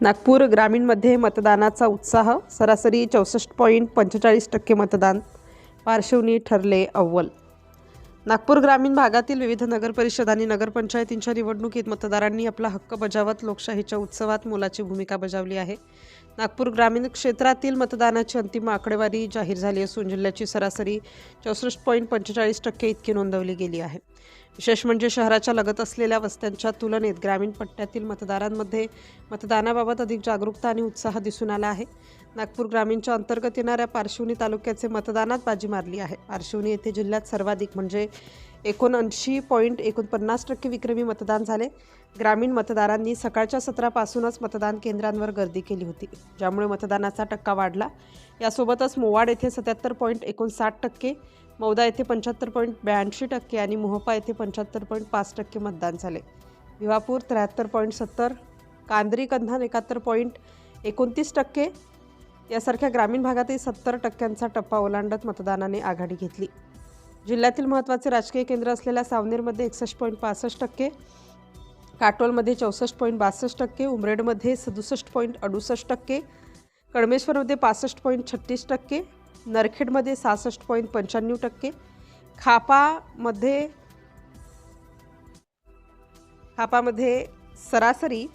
नागपूर ग्रामीणमध्ये मतदानाचा उत्साह सरासरी चौसष्ट पॉईंट पंचेचाळीस टक्के मतदान पार्श्वनी ठरले अव्वल. नागपूर ग्रामीण भागातील विविध नगरपरिषद आणि नगरपंचायतींच्या निवडणुकीत मतदारांनी आपला हक्क बजावत लोकशाहीच्या उत्सवात मोलाची भूमिका बजावली आहे. नागपूर ग्रामीण क्षेत्रातील मतदानाची अंतिम आकडेवारी जाहीर झाली असून जिल्ह्याची सरासरी चौसष्ट पॉईंट पंचेचाळीस टक्के इतकी नोंदवली गेली आहे. विशेष म्हणजे शहराच्या लगत असलेल्या वस्त्यांच्या तुलनेत ग्रामीण पट्ट्यातील मतदारांमध्ये मतदानाबाबत अधिक जागरूकता आणि उत्साह दिसून आला आहे. नागपूर ग्रामीणच्या अंतर्गत येणाऱ्या पार्श्वनी तालुक्याचे मतदानात बाजी मारली आहे. पार्श्वनी येथे जिल्ह्यात सर्वाधिक म्हणजे एकोणऐंशी पॉईंट एकोणपन्नास टक्के विक्रमी मतदान झाले. ग्रामीण मतदारांनी सकाळच्या सत्रापासूनच मतदान केंद्रांवर गर्दी केली होती. ज्यामुळे मतदानाचा टक्का वाढला. यासोबतच मोवाड येथे सत्याहत्तर पॉईंट एकोणसाठ टक्के मौदा येथे पंच्याहत्तर पॉईंट ब्याऐंशी टक्के आणि मोहपा येथे पंच्याहत्तर पॉईंट पाच टक्के मतदान झाले. भिवापूर त्र्याहत्तर पॉईंट सत्तर कांदरी कंधान एकाहत्तर पॉईंट एकोणतीस टक्के यासारख्या ग्रामीण भागातही सत्तर टक्क्यांचा टप्पा ओलांडत मतदानाने आघाडी घेतली. जिल्ह्यातील महत्त्वाचे राजकीय केंद्र असलेल्या सावनेरमध्ये एकसष्ट पॉईंट पासष्ट टक्के काटोलमध्ये चौसष्ट पॉईंट बासष्ट टक्के उमरेडमध्ये सदुसष्ट पॉईंट अडुसष्ट टक्के कडमेश्वरमध्ये पासष्ट पॉईंट छत्तीस टक्के नरखेडमध्ये सहासष्ट पॉईंट पंच्याण्णव टक्के. खापामध्ये खापामध्ये सरासरी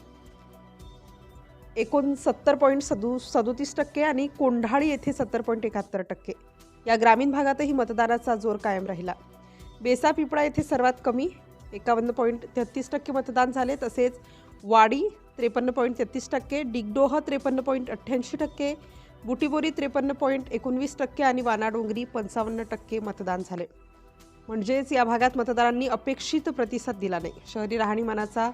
एकोणसत्तर पॉईंट सदू सदोतीस टक्के आणि कोंढाळी येथे सत्तर पॉईंट एकाहत्तर टक्के. या ग्रामीण भागातही मतदानाचा जोर कायम राहिला. बेसा पिपळा येथे सर्वात कमी एकावन्न पॉईंट तेहतीस टक्के मतदान झाले. तसेच वाडी त्रेपन्न पॉईंट तेहतीस टक्के डिगडोह त्रेपन्न पॉईंट अठ्ठ्याऐंशी टक्के बुटीबोरी त्रेपन्न पॉईंट एकोणवीस टक्के आणि वानाडोंगरी पंचावन्न टक्के मतदान झाले. म्हणजेच या भागात मतदारांनी अपेक्षित प्रतिसाद दिला नाही. शहरी राहणीमानाचा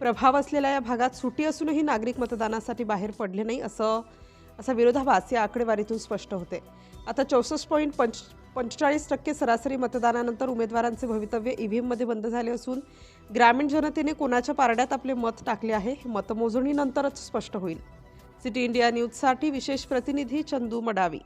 प्रभाव असलेल्या या भागात सुटी असूनही नागरिक मतदानासाठी बाहेर पडले नाही असं असा विरोधाभास या आकडेवारीतून स्पष्ट होते. आता चौसष्ट पॉईंट पंच पंचेचाळीस टक्के सरासरी मतदानानंतर उमेदवारांचे भवितव्य ईव्हीएममध्ये बंद झाले असून ग्रामीण जनतेने कोणाच्या पारड्यात आपले मत टाकले आहे हे मतमोजणीनंतरच स्पष्ट होईल. सिटी इंडिया न्यूजसाठी विशेष प्रतिनिधी चंदू मडावी.